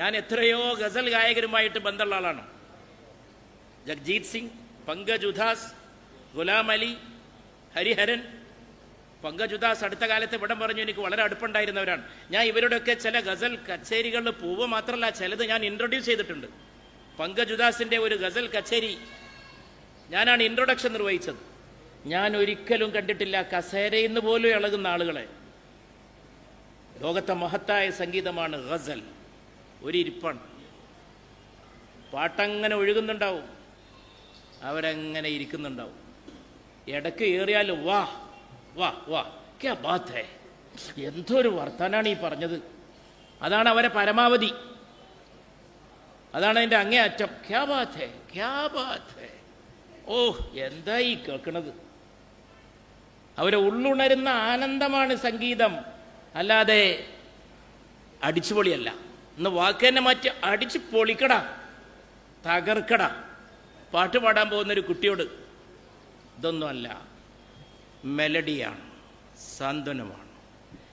ഞാൻ എത്രയോ ഗസൽ ഗായകരുമായിട്ട് ബന്ധമുള്ള ആളാണ്. ജഗ്ജീത് സിംഗ് പങ്കജ് ഉദാസ് ഗുലാം അലി ഹരിഹരൻ. പങ്കജ് ഉദാസ് അടുത്ത കാലത്ത് ഇവിടം പറഞ്ഞു എനിക്ക് വളരെ അടുപ്പുണ്ടായിരുന്നവരാണ്. ഞാൻ ഇവരുടെയൊക്കെ ചില ഗസൽ കച്ചേരികളിൽ പോവുക മാത്രമല്ല ചിലത് ഞാൻ ഇൻട്രൊഡ്യൂസ് ചെയ്തിട്ടുണ്ട്. പങ്കജ് ഉദാസിന്റെ ഒരു ഗസൽ കച്ചേരി. ഞാനാണ് ഇൻട്രൊഡക്ഷൻ നിർവഹിച്ചത്. ഞാൻ ഒരിക്കലും കണ്ടിട്ടില്ല കസേരയിൽ നിന്ന് പോലും ഇളകുന്ന ആളുകളെ. ലോകത്തെ മഹത്തായ സംഗീതമാണ് ഗസൽ. ഒരു ഇരിപ്പാണ് പാട്ടങ്ങനെ ഒഴുകുന്നുണ്ടാവും. അവരങ്ങനെ ഇരിക്കുന്നുണ്ടാവും. ഇടയ്ക്ക് ഏറിയാൽ വാ വാ വാ. ക്യാ ബാത്ത് എന്തൊരു വർത്താനാണ് ഈ പറഞ്ഞത്. അതാണ് അവരെ പരമാവധി. അതാണ് അതിന്റെ അങ്ങേ അറ്റം ക്യാ ബാത്ത് ക്യാ ബാത്ത് ഓ എന്താ ഈ കേൾക്കണത്? അവരെ ഉള്ളുണരുന്ന ആനന്ദമാണ് സംഗീതം. അല്ലാതെ അടിച്ചുപൊളിയല്ല. ഇന്ന് വാക്ക് തന്നെ മാറ്റി അടിച്ച് പൊളിക്കടാ. തകർക്കടാ. പാട്ട് പാടാൻ പോകുന്ന ഒരു കുട്ടിയോട് ഇതൊന്നുമല്ല മെലഡിയാണ് സാന്ത്വനമാണ്.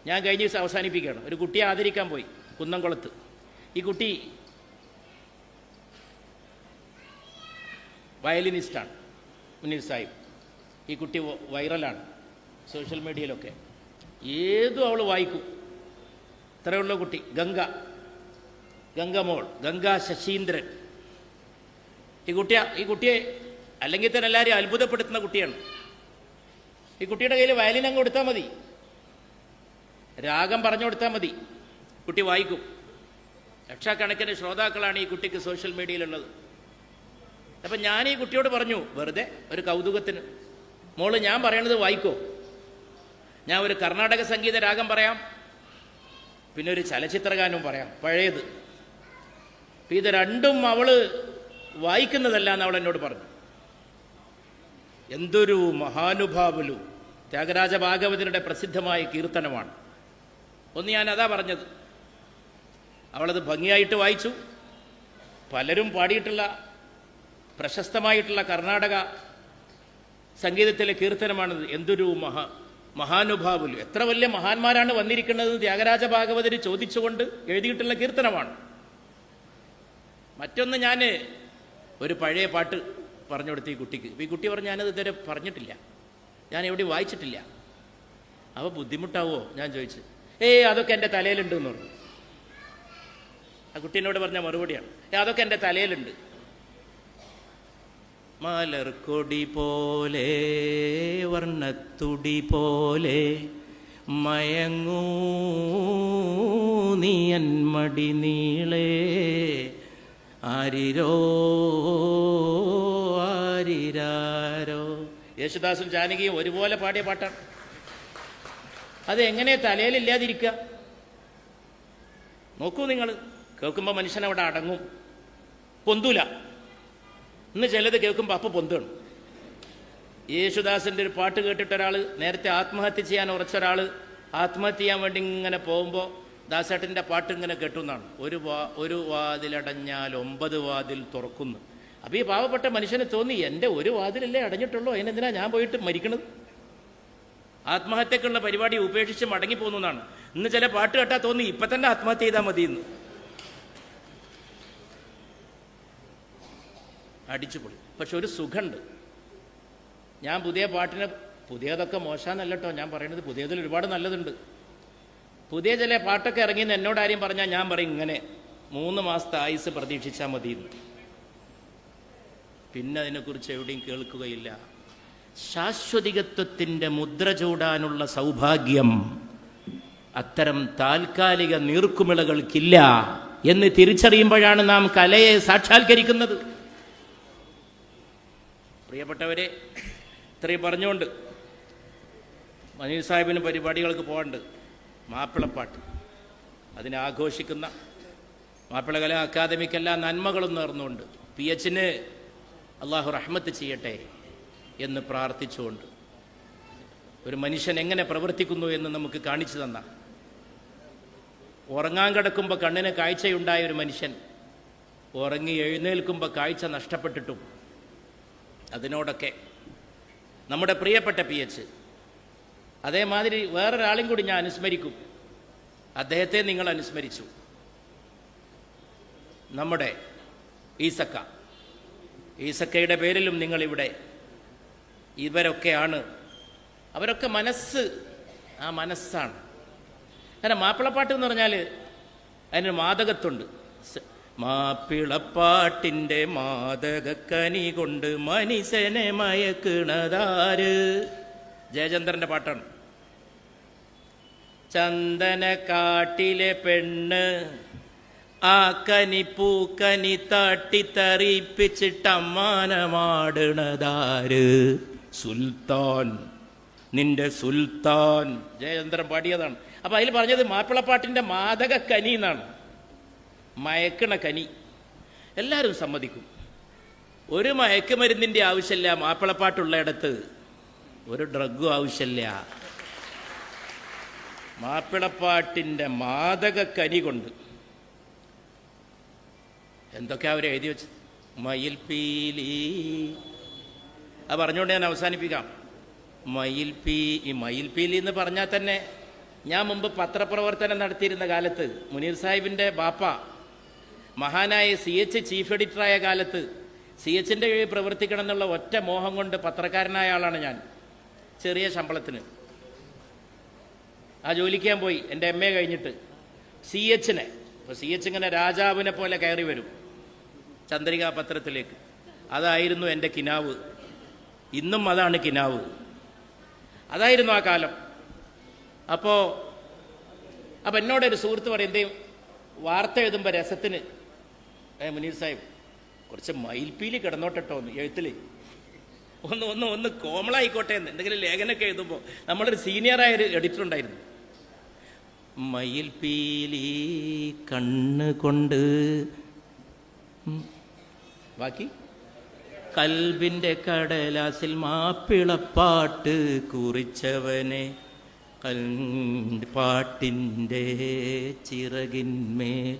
ഞാൻ കഴിഞ്ഞ ദിവസം അവസാനിപ്പിക്കുകയാണ്. ഒരു കുട്ടിയെ ആദരിക്കാൻ പോയി കുന്നംകുളത്ത്. ഈ കുട്ടി വയലിനിസ്റ്റാണ് മുനീർ സാഹിബ്. ഈ കുട്ടി വൈറലാണ് സോഷ്യൽ മീഡിയയിലൊക്കെ. ഏതും അവൾ വായിക്കും. ഇത്രയുള്ള കുട്ടി. ഗംഗ. ഗംഗമോൾ ഗംഗാ ശശീന്ദ്രൻ. ഈ കുട്ടിയ ഈ കുട്ടിയെ അല്ലെങ്കിൽ തന്നെ എല്ലാവരെയും അത്ഭുതപ്പെടുത്തുന്ന കുട്ടിയാണ്. ഈ കുട്ടിയുടെ കയ്യിൽ വയലിൻ അങ്ങ് കൊടുത്താൽ മതി. രാഗം പറഞ്ഞു കൊടുത്താൽ മതി. കുട്ടി വായിക്കും. ലക്ഷക്കണക്കിന് ശ്രോതാക്കളാണ് ഈ കുട്ടിക്ക് സോഷ്യൽ മീഡിയയിലുള്ളത്. അപ്പം ഞാൻ ഈ കുട്ടിയോട് പറഞ്ഞു വെറുതെ ഒരു കൗതുകത്തിന്. മോൾ ഞാൻ പറയണത് വായിക്കോ. ഞാൻ ഒരു കർണാടക സംഗീത രാഗം പറയാം. പിന്നെ ഒരു ചലച്ചിത്രഗാനവും പറയാം. പഴയത്. അപ്പൊ ഇത് രണ്ടും അവൾ വായിക്കുന്നതല്ല എന്ന് അവൾ എന്നോട് പറഞ്ഞു. എന്തൊരു മഹാനുഭാവലു. ത്യാഗരാജ ഭാഗവതരുടെ പ്രസിദ്ധമായ കീർത്തനമാണ്. ഒന്ന് ഞാൻ അതാ പറഞ്ഞത്. അവളത് ഭംഗിയായിട്ട് വായിച്ചു. പലരും പാടിയിട്ടുള്ള പ്രശസ്തമായിട്ടുള്ള കർണാടക സംഗീതത്തിലെ കീർത്തനമാണത്. എന്തൊരു മഹാ മഹാനുഭാവുലു. എത്ര വലിയ മഹാന്മാരാണ് വന്നിരിക്കുന്നത് ത്യാഗരാജ ഭാഗവതര് ചോദിച്ചുകൊണ്ട് എഴുതിയിട്ടുള്ള കീർത്തനമാണ്. മറ്റൊന്ന് ഞാൻ ഒരു പഴയ പാട്ട് പറഞ്ഞു കൊടുത്തു ഈ കുട്ടിക്ക്. ഈ കുട്ടി പറഞ്ഞു ഞാനത് ഇതുവരെ പറഞ്ഞിട്ടില്ല. ഞാൻ എവിടെ വായിച്ചിട്ടില്ല. അപ്പോൾ ബുദ്ധിമുട്ടാവോ? ഞാൻ ചോദിച്ചു. ഏയ് അതൊക്കെ എന്റെ തലയിലുണ്ട് എന്ന് പറഞ്ഞു. ആ കുട്ടീനോട് പറഞ്ഞ മറുപടിയാണ്. "ഏ, അതൊക്കെ എന്റെ തലയിലുണ്ട്. മലർക്കൊടി പോലെ വർണത്തുടി പോലെ മയങ്ങൂ നീയൻ മടി നീളേ ആരിരോ ആരിരാരോ. യേശുദാസും ജാനകിയും ഒരുപോലെ പാടിയ പാട്ടാണ്. അത് എങ്ങനെ തലയിലില്ലാതിരിക്കുക നോക്കൂ നിങ്ങൾ കേൾക്കുമ്പോൾ മനുഷ്യൻ അവിടെ അടങ്ങും. പൊന്തൂല. ഇന്ന് ചിലത് കേൾക്കുമ്പോൾ അപ്പം പൊന്താണ് യേശുദാസിന്റെ ഒരു പാട്ട് കേട്ടിട്ട് ഒരാൾ നേരത്തെ ആത്മഹത്യ ചെയ്യാൻ ഉറച്ച ഒരാൾ ആത്മഹത്യ ചെയ്യാൻ വേണ്ടി ഇങ്ങനെ പോകുമ്പോൾ ദാസേട്ടന്റെ പാട്ട് ഇങ്ങനെ കേട്ടുന്നാണ്. ഒരു വാ ഒരു വാതിലടഞ്ഞാൽ ഒമ്പത് വാതിൽ തുറക്കുന്നു. അപ്പോൾ ഈ പാവപ്പെട്ട മനുഷ്യന് തോന്നി എന്റെ ഒരു വാതിലല്ലേ അടഞ്ഞിട്ടുള്ളൂ? അതിനെന്തിനാ ഞാൻ പോയിട്ട് മരിക്കണത്? ആത്മഹത്യക്കുള്ള പരിപാടി ഉപേക്ഷിച്ച് മടങ്ങി പോകുന്നതാണ് ഇന്ന് ചില പാട്ട് കേട്ടാൽ തോന്നി ഇപ്പം തന്നെ ആത്മഹത്യ ചെയ്താൽ മതി എന്ന് അടിച്ചുപൊളി പക്ഷെ ഒരു സുഖമുണ്ട് ഞാൻ പുതിയ പാട്ടിനെ പുതിയതൊക്കെ മോശമെന്നല്ല ഞാൻ പറയുന്നത് പുതിയതിൽ ഒരുപാട് നല്ലതുണ്ട്. പുതിയ ചില പാട്ടൊക്കെ ഇറങ്ങിയെന്ന് എന്നോട് ആരെയും പറഞ്ഞാൽ ഞാൻ പറയും ഇങ്ങനെ മൂന്ന് മാസത്തെ ആയുസ് പ്രതീക്ഷിച്ചാൽ മതി എന്ന് പിന്നെ അതിനെക്കുറിച്ച് എവിടെയും കേൾക്കുകയില്ല. ശാശ്വതികത്വത്തിന്റെ മുദ്ര ചൂടാനുള്ള സൗഭാഗ്യം അത്തരം താൽക്കാലിക നീർക്കുമിളകൾക്കില്ല എന്ന് തിരിച്ചറിയുമ്പോഴാണ് നാം കലയെ സാക്ഷാത്കരിക്കുന്നത്. പ്രിയപ്പെട്ടവരെ ഇത്രയും പറഞ്ഞുകൊണ്ട് മനീർ സാഹിബിന് പരിപാടികൾക്ക് പോകണ്ട് മാപ്പിളപ്പാട്ട്. അതിനെ ആഘോഷിക്കുന്ന മാപ്പിള കലാ അക്കാദമിക്കെല്ലാം നന്മകളും നേർന്നുകൊണ്ട് പി എച്ചിന് അള്ളാഹു റഹ്മത്ത് ചെയ്യട്ടെ എന്ന് പ്രാർത്ഥിച്ചുകൊണ്ട് ഒരു മനുഷ്യൻ എങ്ങനെ പ്രവർത്തിക്കുന്നു എന്ന് നമുക്ക് കാണിച്ചു തന്ന ഉറങ്ങാൻ കിടക്കുമ്പോൾ കണ്ണിന് കാഴ്ചയുണ്ടായ ഒരു മനുഷ്യൻ ഉറങ്ങി എഴുന്നേൽക്കുമ്പോൾ കാഴ്ച നഷ്ടപ്പെട്ടിട്ടും അതിനോടൊക്കെ നമ്മുടെ പ്രിയപ്പെട്ട പി എച്ച് അതേമാതിരി വേറൊരാളും കൂടി ഞാൻ അനുസ്മരിക്കും. അദ്ദേഹത്തെ നിങ്ങൾ അനുസ്മരിച്ചു. നമ്മുടെ ഈസക്ക. ഈസക്കയുടെ പേരിലും നിങ്ങളിവിടെ ഇവരൊക്കെയാണ്. അവരൊക്കെ മനസ്സ് ആ മനസ്സാണ്. കാരണം മാപ്പിളപ്പാട്ട് എന്ന് പറഞ്ഞാൽ അതിനൊരു മാതകത്തുണ്ട് മാപ്പിളപ്പാട്ടിന്റെ മാതകക്കനി കൊണ്ട് മനുഷ്യനെ മയക്കണതാര്? ജയചന്ദ്രന്റെ പാട്ടാണ്. ചന്ദനക്കാട്ടിലെ പെണ്ണ് ആ കനി പൂക്കനി തട്ടിത്തറിപ്പിച്ചിട്ടമ്മാനമാടണതാര്? സുൽത്താൻ നിന്റെ സുൽത്താൻ. ജയചന്ദ്രൻ പാടിയതാണ്. അപ്പൊ അതിൽ പറഞ്ഞത് മാപ്പിളപ്പാട്ടിന്റെ മാതക കനി എന്നാണ്. മയക്കണ കനി. എല്ലാവരും സമ്മതിക്കും. ഒരു മയക്കുമരുന്നിന്റെ ആവശ്യമില്ല മാപ്പിളപ്പാട്ടുള്ളയിടത്ത്. ഒരു ഡ്രഗും ആവശ്യമില്ല. മാപ്പിളപ്പാട്ടിന്റെ മാദക കനി കൊണ്ട്. എന്തൊക്കെ അവർ എഴുതി വെച്ചത്? മയിൽപീലി അത് പറഞ്ഞുകൊണ്ട് ഞാൻ അവസാനിപ്പിക്കാം. മയിൽപീ ഈ മയിൽപീലി എന്ന് പറഞ്ഞാൽ തന്നെ ഞാൻ മുമ്പ് പത്രപ്രവർത്തനം നടത്തിയിരുന്ന കാലത്ത് മുനീർ സാഹിബിന്റെ ബാപ്പ മഹാനായ സി എച്ച് ചീഫ് എഡിറ്ററായ കാലത്ത് സി എച്ചിന്റെ കീഴിൽ പ്രവർത്തിക്കണം എന്നുള്ള ഒറ്റ മോഹം കൊണ്ട് പത്രക്കാരനായ ആളാണ് ഞാൻ. ചെറിയ ശമ്പളത്തിന്. ആ ജോലിക്ക് ഞാൻ പോയി. എന്റെ എം എ കഴിഞ്ഞിട്ട്. സി എച്ചിനെ അപ്പോൾ സി എച്ച് ഇങ്ങനെ രാജാവിനെ പോലെ കയറി വരും. ചന്ദ്രികാ പത്രത്തിലേക്ക്. അതായിരുന്നു എന്റെ കിനാവ്. ഇന്നും അതാണ് കിനാവ്. അതായിരുന്നു ആ കാലം. അപ്പോൾ അപ്പം എന്നോടൊരു സുഹൃത്ത് പറയും എന്തേ വാർത്ത എഴുതുമ്പോൾ രസത്തിന്. ഏ മുനീർ സാഹിബ് കുറച്ച് മയിൽപ്പീലി കിടന്നോട്ടോ ഒന്ന് എഴുത്തിൽ ഒന്ന് ഒന്ന് ഒന്ന് കോമളായിക്കോട്ടെ എന്ന്. എന്തെങ്കിലും ലേഖനമൊക്കെ എഴുതുമ്പോൾ നമ്മളൊരു സീനിയറായ ഒരു എഡിറ്റർ ഉണ്ടായിരുന്നു മയിൽപ്പീലി കണ്ണ് കൊണ്ട്. ബാക്കി? കൽബിന്റെ കടലാസിൽ മാപ്പിളപ്പാട്ട് കുറിച്ചവനെ പാട്ടിന്റെ ചിറകിന്മേൽ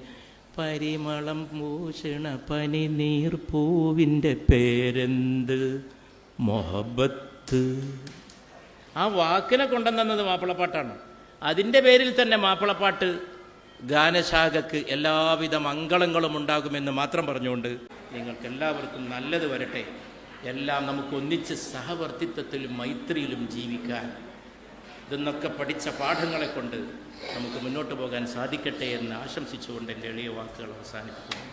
പരിമളം മൂഷണ പനി നീർപ്പൂവിന്റെ പേരെന്ത്? മൊഹബത്ത്. ആ വാക്കിനെ കൊണ്ടുവന്നത് മാപ്പിളപ്പാട്ടാണ്. അതിന്റെ പേരിൽ തന്നെ മാപ്പിളപ്പാട്ട് ഗാനശാഖക്ക് എല്ലാവിധ മംഗളങ്ങളും ഉണ്ടാകുമെന്ന് മാത്രം പറഞ്ഞുകൊണ്ട് നിങ്ങൾക്ക് എല്ലാവർക്കും നല്ലത് വരട്ടെ. എല്ലാം നമുക്ക് ഒന്നിച്ച് സഹവർത്തിത്വത്തിലും മൈത്രിയിലും ജീവിക്കാൻ ഇതെന്നൊക്കെ പഠിച്ച പാഠങ്ങളെ കൊണ്ട് നമുക്ക് മുന്നോട്ട് പോകാൻ സാധിക്കട്ടെ എന്ന് ആശംസിച്ചുകൊണ്ട് എന്റെ എളിയ വാക്കുകൾ അവസാനിപ്പിക്കുന്നു.